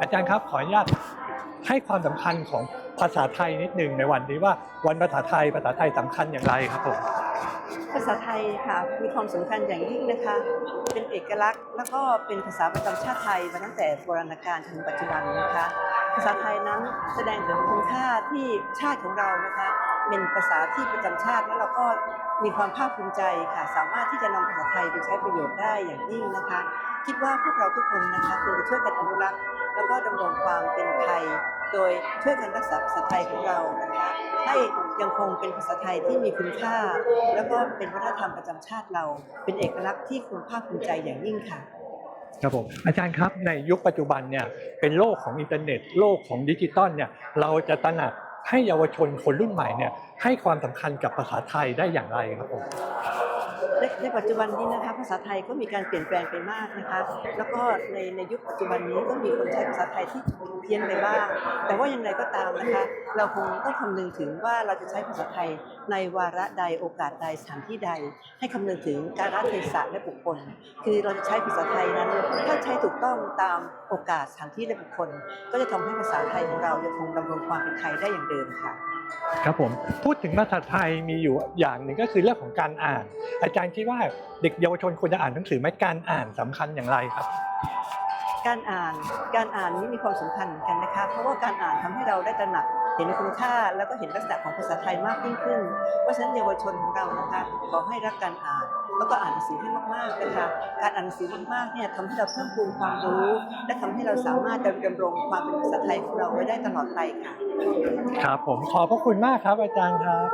อาจารย์ครับขออนุญาตให้ความสำคัญของภาษาไทยนิดหนึ่งในวันนี้ว่าวันภาษาไทยภาษาไทยสำคัญอย่างไรครับผมภาษาไทยค่ะมีความสำคัญอย่างยิ่งนะคะ เป็นเอกลักษณ์ แล้วก็เป็นภาษาประจำชาติไทยมาตั้งแต่โบราณกาลถึงปัจจุบันนะคะ ภาษาไทยนั้นแสดงถึงคุณค่าที่ชาติของเรานะคะเป็นภาษาที่ประจำชาติแล้วเราก็มีความภาคภูมิใจค่ะ สามารถที่จะนำภาษาไทยไปใช้ประโยชน์ได้อย่างยิ่งนะคะ คิดว่าพวกเราทุกคนนะคะควรจะช่วยกันอนุรักษ์ แล้วก็ดำรงความเป็นไทย โดยช่วยกันรักษาภาษาไทยของเรานะคะให้ยังคงเป็นภาษาไทยที่มีคุณค่า แล้วก็เป็นวัฒนธรรมประจำชาติเรา เป็นเอกลักษณ์ที่ควรภาคภูมิใจอย่างยิ่งค่ะครับผมอาจารย์ครับในยุคปัจจุบันเนี่ยเป็นโลกของอินเทอร์เน็ต โลกของดิจิตอลเนี่ยเราจะตระหนักให้เยาวชนคนรุ่นใหม่เนี่ยให้ความสำคัญกับภาษาไทยได้อย่างไรครับผม ในในปัจจุบันนี้นะคะภาษาไทยก็มีการเปลี่ยนแปลงไปมากนะคะ แล้วก็ในในยุคปัจจุบันนี้ก็มีคนใช้ภาษาไทยที่เพี้ยนไปบ้าง แต่ว่าอย่างไรก็ตามนะคะ เราคงต้องคำนึงถึงว่าเราจะใช้ภาษาไทยในวาระใดโอกาสใดสถานที่ใด ให้คำนึงถึงการรัฐเทศะและบุคคล คือเราจะใช้ภาษาไทยนั้นถ้าใช้ถูกต้องตามโอกาสสถานที่และบุคคล ก็จะทำให้ภาษาไทยของเรายังคงดำรงความเป็นไทยได้อย่างเดิมค่ะ ครับผมพูดถึงภาษาไทยมีอยู่อย่างหนึ่งก็คือเรื่องของการอ่าน อาจารย์คิดว่าเด็กเยาวชนควรจะอ่านหนังสือไหมการอ่านสำคัญอย่างไรครับ การอ่านการอ่านนี้มีความสำคัญเหมือนกันนะคะเพราะว่าการอ่านทำให้เราได้ตระหนัก เห็นคุณค่าแล้วก็เห็นลักษณะของภาษาไทยมากยิ่งขึ้น เพราะฉะนั้นเยาวชนของเรานะคะขอให้รักการอ่าน แล้วก็อ่านหนังสือให้มากๆนะคะการอ่านหนังสือมากๆเนี่ยทำให้เราเพิ่มพูนความรู้ และทำให้เราสามารถดำรงความเป็นภาษาไทยของเราไว้ได้ตลอดไปค่ะ ครับผมขอบพระคุณมากครับอาจารย์ครับ